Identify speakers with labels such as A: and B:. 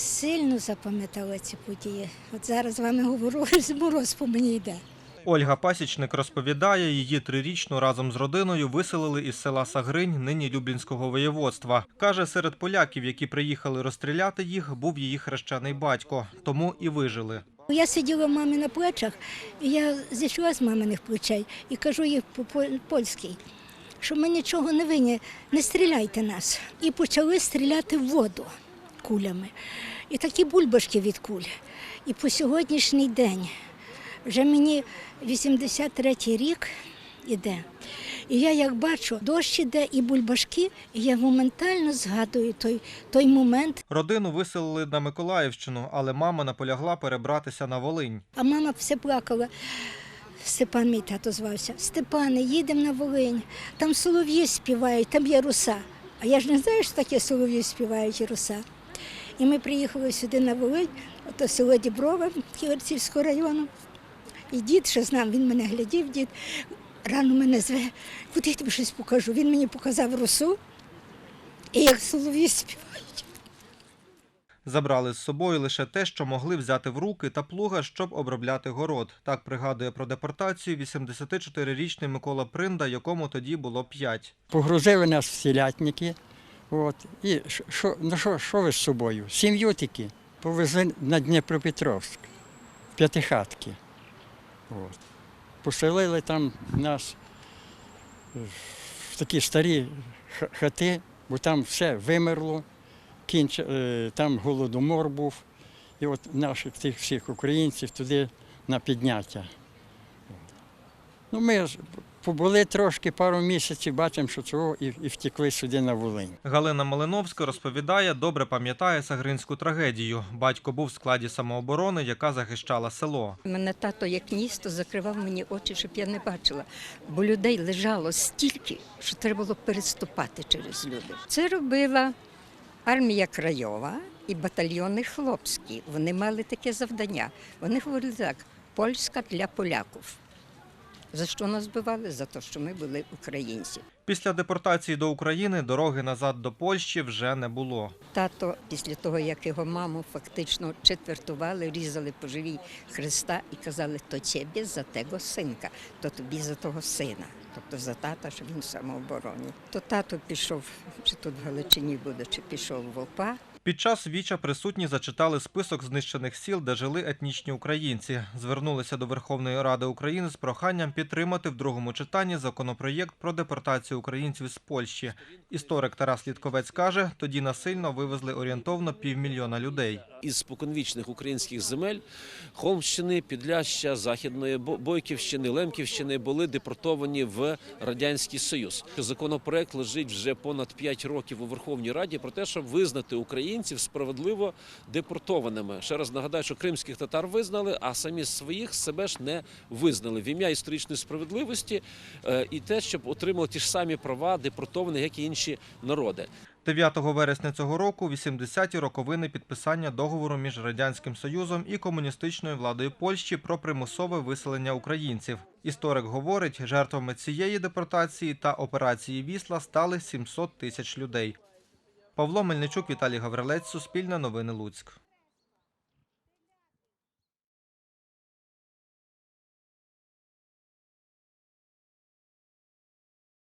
A: Сильно запам'ятала ці події. От зараз з вами говорю, мороз по мені йде.
B: Ольга Пасічник розповідає, її трирічну разом з родиною виселили із села Сагринь, нині Люблінського воєводства. Каже, серед поляків, які приїхали розстріляти їх, був її хрещений батько, тому і вижили.
A: Я сиділа в мамі на плечах, і я зійшла з маминих плечей і кажу їй по поль- польській, що ми нічого не винні, не стріляйте нас. І почали стріляти в воду кулями. І такі бульбашки від куль. І по сьогоднішній день вже мені 83-й рік іде. І я як бачу, дощ іде і бульбашки, і я моментально згадую той, той момент,
B: Родину виселили на Миколаївщину, але мама наполягла перебратися на Волинь.
A: А мама все плакала. Степан, мій тато звався. Степане, їдемо на Волинь. Там солов'ї співають, там є руса. А я ж не знаю, що таке солов'ї співають і руса. І ми приїхали сюди на Волинь, ото село Діброва Ківерцівського району. І дід ще з нами, він мене глядів, дід рано мене зве, куди я тобі щось покажу. Він мені показав русу, і як солов'ї співають.
B: Забрали з собою лише те, що могли взяти в руки та плуга, щоб обробляти город. Так пригадує про депортацію 84-річний Микола Принда, якому тоді було 5.
C: Погрузили нас в селятники. От, і що- ну що, що ви з собою? Сім'ю тільки повезли на Дніпропетровськ, п'ятихатки. От. Поселили там нас в такі старі хати, бо там все вимерло, кінч, е, там голодомор був. І от наших тих всіх українців туди на підняття. Ну, ми побули трошки пару місяців, бачимо, що цього і, і втекли сюди на Волинь.
B: Галина Малиновська розповідає, добре пам'ятає Сагринську трагедію. Батько був в складі самооборони, яка захищала село.
D: Мене тато як місто закривав мені очі, щоб я не бачила. Бо людей лежало стільки, що треба було переступати через люди. Це робила армія Крайова і батальйони хлопські. Вони мали таке завдання. Вони говорили так: польська для поляків. За що нас бивали? За те, що ми були українці.
B: Після депортації до України дороги назад до Польщі вже не було.
D: Тато, після того, як його маму фактично четвертували, різали по живій Христа і казали, то тебе за того синка, то тобі за того сина. Тобто за тата, що він в самообороні. То тато пішов, чи тут в Галичині буде, чи пішов в ОПА.
B: Під час віча присутні зачитали список знищених сіл, де жили етнічні українці. Звернулися до Верховної Ради України з проханням підтримати в другому читанні законопроєкт про депортацію українців з Польщі. Історик Тарас Літковець каже, тоді насильно вивезли орієнтовно півмільйона людей.
E: із споконвічних українських земель Холмщини, Підляща, Західної Бойківщини, Лемківщини були депортовані в радянський союз. Законопроект лежить вже понад 5 років у Верховній Раді про те, щоб визнати українців справедливо депортованими. Ще раз нагадаю, що кримських татар визнали, а самі своїх себе ж не визнали в ім'я історичної справедливості е, і те, щоб отримали ті ж самі права депортованих, як і інші народи.
B: 9 вересня цього року 80-ті роковини підписання договору між радянським союзом і комуністичною владою Польщі про примусове виселення українців. Історик говорить, жертвами цієї депортації та операції Вісла стали 700 тисяч людей. Павло Мельничук, Віталій Гаврилець, Суспільне новини Луцьк.